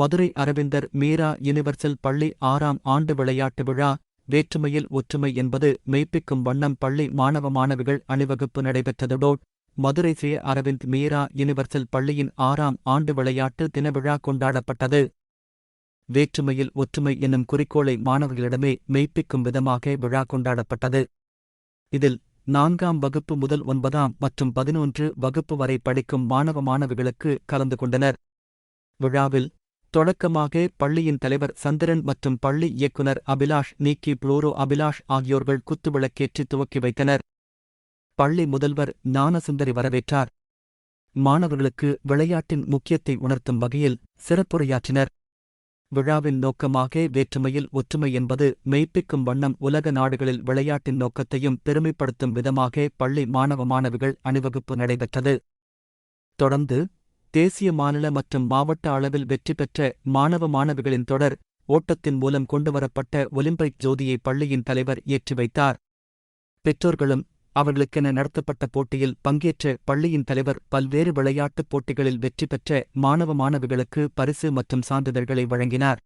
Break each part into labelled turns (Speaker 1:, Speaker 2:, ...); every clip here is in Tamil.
Speaker 1: மதுரை அரவிந்தர் மீரா யூனிவர்சல் பள்ளி ஆறாம் ஆண்டு விளையாட்டு விழா வேற்றுமையில் ஒற்றுமை என்பது மெய்ப்பிக்கும் வண்ணம் பள்ளி மாணவ மாணவிகள் அணிவகுப்பு நடைபெற்றதோடு மதுரை சே அரவிந்த் மீரா யூனிவர்சல் பள்ளியின் ஆறாம் ஆண்டு விளையாட்டு தின விழா கொண்டாடப்பட்டது வேற்றுமையில் ஒற்றுமை என்னும் குறிக்கோளை மாணவர்களிடமே மெய்ப்பிக்கும் விதமாக விழா கொண்டாடப்பட்டது இதில் நான்காம் வகுப்பு முதல் ஒன்பதாம் மற்றும் பதினொன்று வகுப்பு வரை படிக்கும் மாணவ மாணவிகளுக்கு கலந்து கொண்டனர் விழாவில் தொடக்கமாக பள்ளியின் தலைவர் சந்திரன் மற்றும் பள்ளி இயக்குனர் அபிலாஷ் நீக்கி புளோரோ அபிலாஷ் ஆகியோர்கள் குத்துவிளக்கேற்றி துவக்கி வைத்தனர் பள்ளி முதல்வர் ஞானசுந்தரி வரவேற்றார் மாணவர்களுக்கு விளையாட்டின் முக்கியத்தை உணர்த்தும் வகையில் சிறப்புரையாற்றினர் விழாவின் நோக்கமாக வேற்றுமையில் ஒற்றுமை என்பது மெய்ப்பிக்கும் வண்ணம் உலக நாடுகளில் விளையாட்டின் நோக்கத்தையும் பெருமைப்படுத்தும் விதமாக பள்ளி மாணவ மாணவிகள் அணிவகுப்பு நடைபெற்றது தொடர்ந்து தேசிய மாநில மற்றும் மாவட்ட அளவில் வெற்றி பெற்ற மாணவ மாணவிகளின் தொடர் ஓட்டத்தின் மூலம் கொண்டுவரப்பட்ட ஒலிம்பிக் ஜோதியை பள்ளியின் தலைவர் ஏற்றி வைத்தார் பெற்றோர்களும் அவர்களுக்கென நடத்தப்பட்ட போட்டியில் பங்கேற்ற பள்ளியின் தலைவர் பல்வேறு விளையாட்டுப் போட்டிகளில் வெற்றி பெற்ற மாணவ மாணவிகளுக்கு பரிசு மற்றும் சான்றிதழ்களை வழங்கினார்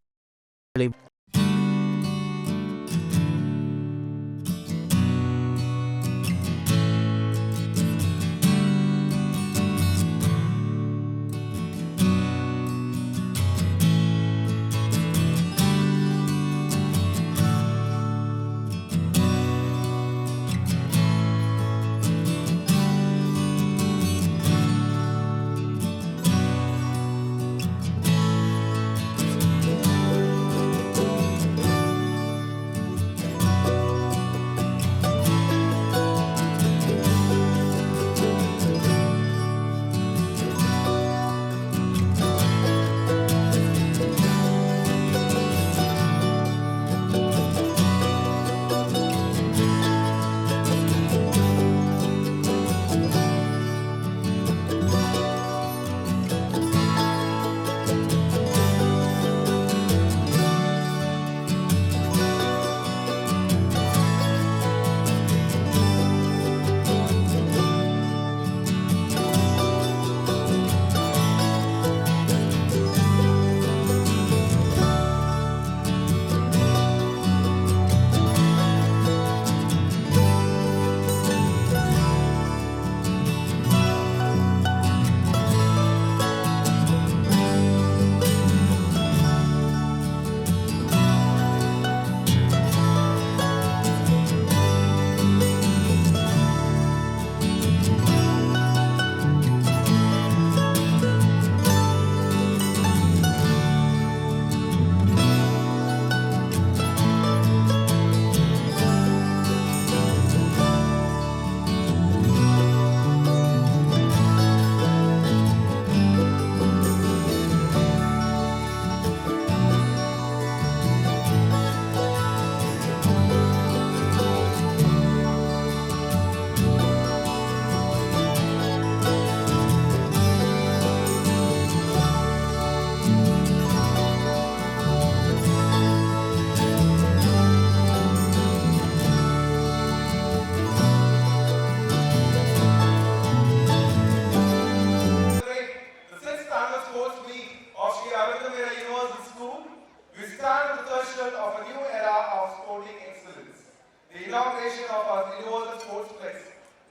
Speaker 2: organization of our indoor sportsplex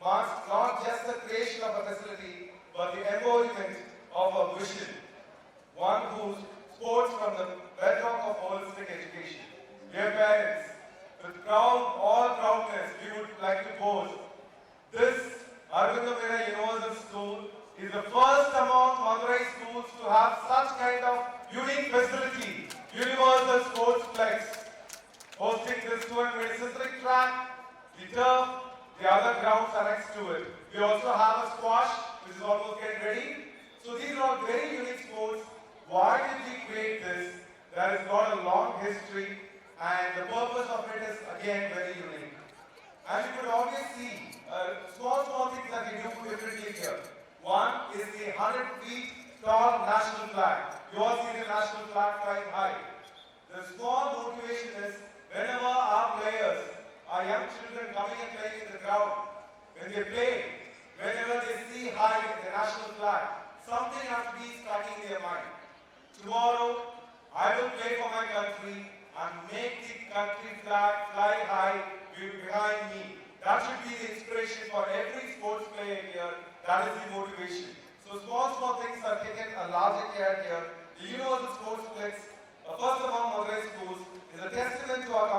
Speaker 2: marks not just the creation of a facility, but the embodiment of a vision. One whose sports from the bedrock of all We also have a squash, which is almost getting ready. So these are all very unique sports. Why did we create this? That has got a long history and the purpose of it is again very unique. And you could always see uh, small, small things that we do differently here. One is the 100 feet tall national flag. You all see the national flag flying high. The small motivation is whenever our players, our young children coming and playing in the crowd, when they play, whenever they see high the national flag, something has to be striking in their mind. Tomorrow, I will play for my country and make the country flag fly high behind me. That should be the inspiration for every sports player here. That is the motivation. So small, small things are taken a larger care here. The Universal Sportsplex, uh, first among modern schools, is a testament to our